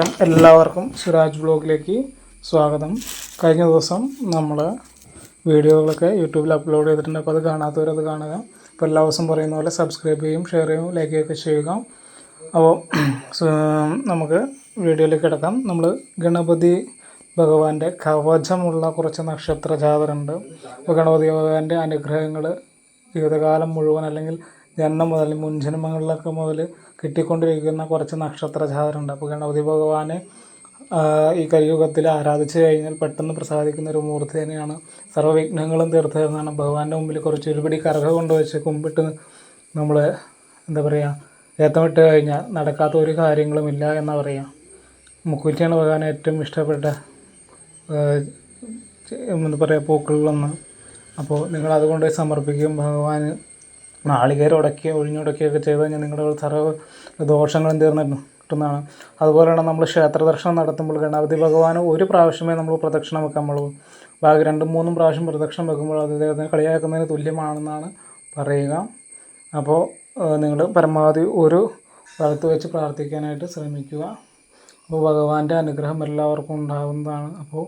നമസ്കാരം എല്ലാവർക്കും സുരാജ് ബ്ലോഗിലേക്ക് സ്വാഗതം. കഴിഞ്ഞ ദിവസം നമ്മൾ വീഡിയോകളൊക്കെ യൂട്യൂബിൽ അപ്ലോഡ് ചെയ്തിട്ടുണ്ട്. അപ്പോൾ അത് കാണാത്തവരത് കാണുക. അപ്പോൾ എല്ലാ ദിവസം പറയുന്ന പോലെ സബ്സ്ക്രൈബ് ചെയ്യും ഷെയർ ചെയ്യും ലൈക്ക് ചെയ്യുകയൊക്കെ ചെയ്യുക. അപ്പോൾ നമുക്ക് വീഡിയോയിലേക്ക് കിടക്കാം. നമ്മൾ ഗണപതി ഭഗവാന്റെ കവചമുള്ള കുറച്ച് നക്ഷത്ര ജാതരുണ്ട് അപ്പോൾ ഗണപതി ഭഗവാന്റെ അനുഗ്രഹങ്ങൾ ജീവിതകാലം മുഴുവൻ അല്ലെങ്കിൽ ജന്മം മുതൽ മുൻ ജന്മങ്ങളിലൊക്കെ മുതൽ കിട്ടിക്കൊണ്ടിരിക്കുന്ന കുറച്ച് നക്ഷത്ര ജാതരുണ്ട് അപ്പോൾ ഗണപതി ഭഗവാനെ ഈ കലിയുഗത്തിൽ ആരാധിച്ചു കഴിഞ്ഞാൽ പെട്ടെന്ന് പ്രസാദിക്കുന്ന ഒരു മൂർത്തി തന്നെയാണ് സർവവിഘ്നങ്ങളും തീർത്ത് തരുന്നതാണ് ഭഗവാന്റെ മുമ്പിൽ കുറച്ച് ഒരുപിടി കറക കൊണ്ടുവച്ച് കുമ്പിട്ട് നമ്മൾ എന്താ പറയുക ഏത്തമിട്ട് കഴിഞ്ഞാൽ നടക്കാത്ത ഒരു കാര്യങ്ങളുമില്ല എന്നാ പറയുക മുക്കുറ്റിയാണ് ഭഗവാൻ ഏറ്റവും ഇഷ്ടപ്പെട്ട എന്താ പറയുക പൂക്കളിലൊന്ന്. അപ്പോൾ നിങ്ങൾ അതുകൊണ്ട് സമർപ്പിക്കും ഭഗവാന്. നാളികേരം ഉടക്കി ഒഴിഞ്ഞുടക്കുകയൊക്കെ ചെയ്ത് കഴിഞ്ഞാൽ നിങ്ങളുടെ സർവ ദോഷങ്ങളും തീർന്ന് കിട്ടുന്നതാണ്. അതുപോലെയാണ് നമ്മൾ ക്ഷേത്ര ദർശനം നടത്തുമ്പോൾ ഗണപതി ഭഗവാന് ഒരു പ്രാവശ്യമേ നമ്മൾ പ്രദക്ഷിണം വെക്കാൻ പാടുള്ളൂ. ബാക്കി രണ്ടും മൂന്നും പ്രാവശ്യം പ്രദക്ഷിണം വെക്കുമ്പോൾ അത് അദ്ദേഹത്തിന് കളിയാക്കുന്നതിന് തുല്യമാണെന്നാണ് പറയുക. അപ്പോൾ നിങ്ങൾ പരമാവധി ഒരു സ്ഥലത്ത് വെച്ച് പ്രാർത്ഥിക്കാനായിട്ട് ശ്രമിക്കുക. അപ്പോൾ ഭഗവാന്റെ അനുഗ്രഹം എല്ലാവർക്കും ഉണ്ടാകുന്നതാണ്. അപ്പോൾ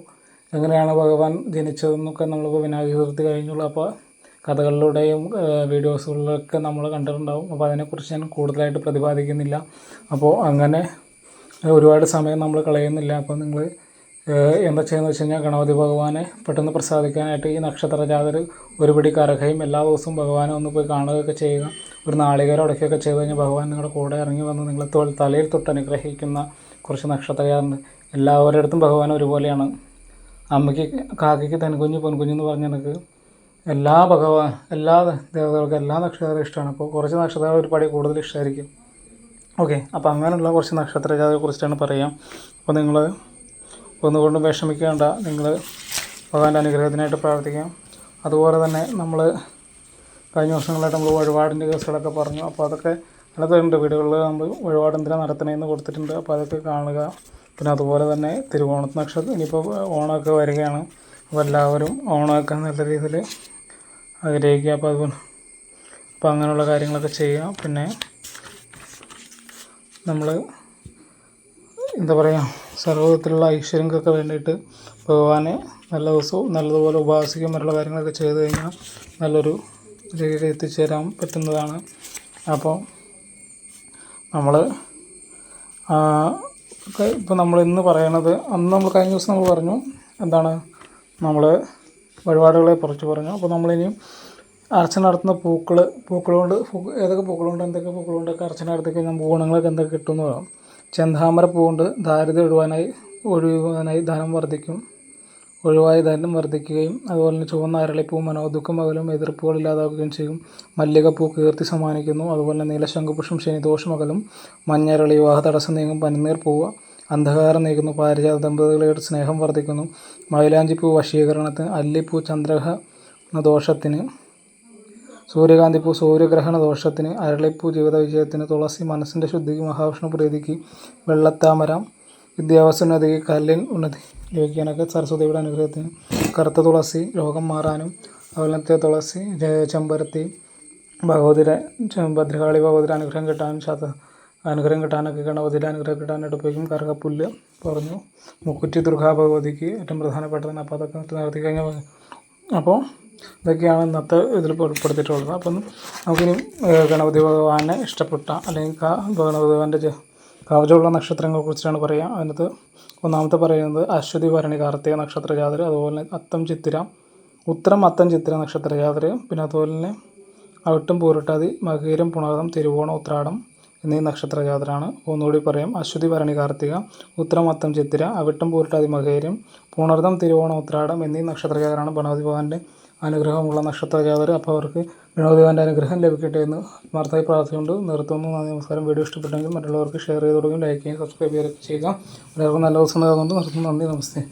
എങ്ങനെയാണ് ഭഗവാൻ ജനിച്ചതെന്നൊക്കെ നമ്മളിപ്പോൾ വിനായക ചതുർത്ഥി കഴിഞ്ഞുള്ളൂ. അപ്പോൾ കഥകളിലൂടെയും വീഡിയോസുകളിലൊക്കെ നമ്മൾ കണ്ടിട്ടുണ്ടാവും. അപ്പോൾ അതിനെക്കുറിച്ച് ഞാൻ കൂടുതലായിട്ട് പ്രതിപാദിക്കുന്നില്ല. അപ്പോൾ അങ്ങനെ ഒരുപാട് സമയം നമ്മൾ കളയുന്നില്ല. അപ്പോൾ നിങ്ങൾ എന്താ ചെയ്യുന്നത് വെച്ച് കഴിഞ്ഞാൽ ഗണപതി ഭഗവാനെ പെട്ടെന്ന് പ്രസാദിക്കാനായിട്ട് ഈ നക്ഷത്ര ജാതർ ഒരുപടി കരകയും എല്ലാ ദിവസവും ഭഗവാനെ ഒന്ന് പോയി കാണുകയൊക്കെ ചെയ്യുക. ഒരു നാളികേരം ഉടക്കുകയൊക്കെ ചെയ്ത് കഴിഞ്ഞാൽ ഭഗവാൻ നിങ്ങളുടെ കൂടെ ഇറങ്ങി വന്ന് നിങ്ങളെ തോൽ തലയിൽ തൊട്ട് അനുഗ്രഹിക്കുന്ന കുറച്ച് നക്ഷത്ര ജാതരുണ്ട് എല്ലാവരുടെ അടുത്തും ഭഗവാൻ ഒരുപോലെയാണ്. അമ്മയ്ക്ക് കാക്കയ്ക്ക് തൻകുഞ്ഞ് പൊൻകുഞ്ഞെന്ന് പറഞ്ഞ എനിക്ക് എല്ലാ ഭഗവാൻ എല്ലാ ദേവതകൾക്കും എല്ലാ നക്ഷത്രവും ഇഷ്ടമാണ്. അപ്പോൾ കുറച്ച് നക്ഷത്രങ്ങൾ ഒരുപാട് കൂടുതൽ ഇഷ്ടമായിരിക്കും ഓക്കെ അപ്പോൾ അങ്ങനെയുള്ള കുറച്ച് നക്ഷത്ര ജാതകളെ കുറിച്ചിട്ടാണ് പറയാം. അപ്പോൾ നിങ്ങൾ ഒന്നുകൊണ്ടും വിഷമിക്കേണ്ട. നിങ്ങൾ ഭഗവാന്റെ അനുഗ്രഹത്തിനായിട്ട് പ്രാർത്ഥിക്കാം. അതുപോലെ തന്നെ നമ്മൾ കഴിഞ്ഞ വർഷങ്ങളായിട്ട് നമ്മൾ വഴിപാടിന്റെ കേസുകളൊക്കെ പറഞ്ഞു. അപ്പോൾ അതൊക്കെ അതിനകത്തുണ്ട് വീടുകളിൽ നമ്മൾ വഴിപാട് എന്തിനാണ് നടത്തണമെന്ന് കൊടുത്തിട്ടുണ്ട്. അപ്പോൾ അതൊക്കെ കാണുക. പിന്നെ അതുപോലെ തന്നെ തിരുവോണ നക്ഷത്രം ഇനിയിപ്പോൾ ഓണമൊക്കെ വരികയാണ്. അപ്പോൾ എല്ലാവരും ഓണാക്കാൻ നല്ല രീതിയിൽ ആഗ്രഹിക്കുക. അപ്പോൾ അതുപോലെ അപ്പോൾ അങ്ങനെയുള്ള കാര്യങ്ങളൊക്കെ ചെയ്യുക. പിന്നെ നമ്മൾ എന്താ പറയുക സർവത്തിലുള്ള ഐശ്വര്യങ്ങൾക്കൊക്കെ വേണ്ടിയിട്ട് ഭഗവാനെ നല്ല ദിവസവും നല്ലതുപോലെ ഉപാസിക്കും മറ്റുള്ള കാര്യങ്ങളൊക്കെ ചെയ്തു കഴിഞ്ഞാൽ നല്ലൊരു രീതിയിൽ എത്തിച്ചേരാൻ പറ്റുന്നതാണ്. അപ്പോൾ നമ്മൾ ഇപ്പോൾ നമ്മൾ ഇന്ന് പറയണത് അന്ന് നമ്മൾ കഴിഞ്ഞ ദിവസം നമ്മൾ പറഞ്ഞു എന്താണ് നമ്മൾ വഴിപാടുകളെ കുറിച്ച് പറഞ്ഞു. അപ്പോൾ നമ്മളിനിയും അർച്ചന നടത്തുന്ന പൂക്കൾ പൂക്കൾ കൊണ്ട് ഏതൊക്കെ പൂക്കളുണ്ട് എന്തൊക്കെ പൂക്കളുണ്ടൊക്കെ അർച്ചന നടത്തി കഴിഞ്ഞാൽ നമുക്ക് ഗുണങ്ങളൊക്കെ എന്തൊക്കെ കിട്ടുമെന്ന് പറയാം ചെന്താമര പൂവുണ്ട് ദാരിദ്ര്യം ഒഴിവാനായി ഒഴിവാനായി ധനം വർദ്ധിക്കും. ഒഴിവായി ധനം വർദ്ധിക്കുകയും അതുപോലെ തന്നെ ചുവന്ന അരളിപ്പൂ മനോദുഃഖം അകലും എതിർപ്പുകൾ ഇല്ലാതാക്കുകയും ചെയ്യും. മല്ലികപ്പൂ കീർത്തി സമ്മാനിക്കുന്നു. അതുപോലെ നീലശംഖുപുഷ്പം ശനിദോഷം അകലും മഞ്ഞരളി വിവാഹ തടസ്സം നീങ്ങും പനിനീർ പൂവ് അന്ധകാരം നീക്കുന്നു പാരിജാത ദമ്പതികളുടെ സ്നേഹം വർദ്ധിക്കുന്നു മൈലാഞ്ചിപ്പൂ വശീകരണത്തിന് അല്ലിപ്പൂ ചന്ദ്രഗ്രഹണ ദോഷത്തിന് സൂര്യകാന്തിപ്പൂ സൂര്യഗ്രഹണ ദോഷത്തിന് അരളിപ്പൂ ജീവിത വിജയത്തിന് തുളസി മനസ്സിന്റെ ശുദ്ധിക്ക് മഹാവിഷ്ണു പ്രീതിക്ക് വെള്ളത്താമര വിദ്യാഭ്യാസ ഉന്നതിക്ക് കല്ലിൻ ഉന്നതി ലഭിക്കാനൊക്കെ സരസ്വതിയുടെ അനുഗ്രഹത്തിന് കറുത്ത തുളസി രോഗം മാറാനും അതുപോലത്തെ തുളസി ചെമ്പരത്തി ഭഗവതിയുടെ ഭദ്രകാളി ഭഗവതിയുടെ അനുഗ്രഹം കിട്ടാനും ശാത അനുഗ്രഹം കിട്ടാനൊക്കെ ഗണപതിയുടെ അനുഗ്രഹം കിട്ടാനായിട്ട് ഉപയോഗിക്കും കറുകപ്പുല്ല് പറഞ്ഞു. മുക്കുറ്റി ദുർഗാ ഭഗവതിക്ക് ഏറ്റവും പ്രധാനപ്പെട്ടതാണ് അപ്പോൾ അതൊക്കെ നടത്തി കഴിഞ്ഞാൽ അപ്പോൾ ഇതൊക്കെയാണ് ഇന്നത്തെ ഇതിൽ ഉൾപ്പെടുത്തിയിട്ടുള്ളത് അപ്പം നമുക്കിനി ഗണപതി ഭഗവാനെ ഇഷ്ടപ്പെട്ട അല്ലെങ്കിൽ ഗണപതി ഭഗവാന്റെ കവചമുള്ള നക്ഷത്രങ്ങളെ കുറിച്ചാണ് പറയുക അതിനകത്ത് ഒന്നാമത്തെ പറയുന്നത് അശ്വതി ഭരണി കാർത്തിക നക്ഷത്ര ജാതർ അതുപോലെ അത്തം ചിത്തിര ഉത്തരം അത്തം ചിത്തിര നക്ഷത്ര ജാതർ പിന്നെ അതുപോലെ തന്നെ അവിട്ടും പൂരട്ടാതി മകീരം പുണർതം തിരുവോണം ഉത്രാടം എന്നീ നക്ഷത്ര ജാതരാണ് ഒന്നുകൂടി പറയാം. അശ്വതി ഭരണി കാർത്തിക ഉത്തരമത്തം ചിത്തിര അവിട്ടം പൂരട്ടാതി മകേരം പുണർദം തിരുവോണം ഉത്രാടം എന്നീ നക്ഷത്ര ജാതരാണ് ഗണപതി ഭഗവാന്റെ അനുഗ്രഹമുള്ള നക്ഷത്ര ജാതർ അപ്പോൾ അവർക്ക് ഗണപതി ഭഗവാന്റെ അനുഗ്രഹം ലഭിക്കട്ടെ എന്ന് ആത്മാർത്ഥമായി പ്രാർത്ഥിച്ചുകൊണ്ട് നിർത്തുന്നു. നന്ദി നമസ്കാരം. വീഡിയോ ഇഷ്ടപ്പെട്ടെങ്കിൽ മറ്റുള്ളവർക്ക് ഷെയർ ചെയ്ത് കൊടുക്കുകയും ലൈക്ക് ചെയ്യുകയും സബ്സ്ക്രൈബ് ചെയ്യുകയും ചെയ്യുക. എല്ലാവർക്കും നല്ല ദിവസം നേർന്നുകൊണ്ട് നിർത്തുന്നു. നന്ദി നമസ്തേ.